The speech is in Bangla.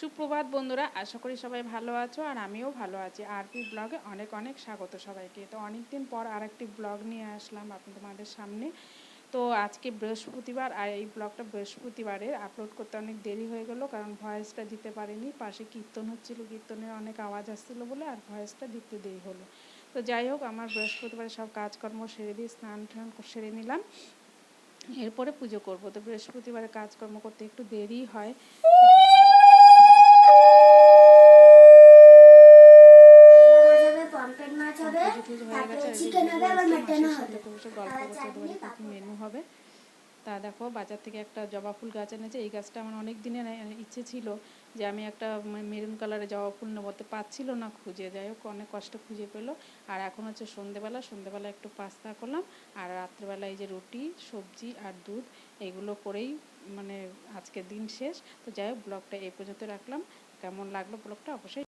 সুপ্রভাত বন্ধুরা, আশা করি সবাই ভালো আছো আর আমিও ভালো আছি। আরপি ব্লগে অনেক অনেক স্বাগত সবাইকে। তো অনেক দিন পর আরেকটি ব্লগ নিয়ে আসলাম আপনি তোমাদের সামনে। তো আজকে বৃহস্পতিবার আর এই ব্লগটা বৃহস্পতিবারের। আপলোড করতে অনেক দেরি হয়ে গেল কারণ ভয়েসটা দিতে পারিনি। পাশে কীর্তন হচ্ছিল, কীর্তনের অনেক আওয়াজ আসছিল বলে আর ভয়েসটা দিতে দেরি হলো। তো যাই হোক, আমার বৃহস্পতিবারে সব কাজকর্ম সেরে দিয়ে স্নান টান সেরে নিলাম। এরপরে পুজো করব। তো বৃহস্পতিবারে কাজকর্ম করতে একটু দেরি হয় মাছ হবে পমফ্রেট মাছ হবে তারপরে চিকেন আবার চাটনি, মেনু তা দেখো বাজার থেকে একটা জবা ফুল গাছ এনেছে এই গাছটা আমার অনেক দিনের ইচ্ছে ছিল যে আমি একটা মেরুন কালারের জবা ফুল নেব তো পাচ্ছিল না খুঁজে যাই হোক অনেক কষ্ট খুঁজে পেল। আর এখন হচ্ছে সন্ধেবেলা সন্ধেবেলা একটু পাস্তা করলাম আর রাত্রেবেলা এই যে রুটি সবজি আর দুধ এগুলো করেই মানে আজকের দিন শেষ। তো যাই হোক ব্লগটা এই পর্যন্ত রাখলাম। কেমন লাগল ব্লগটা অবশ্যই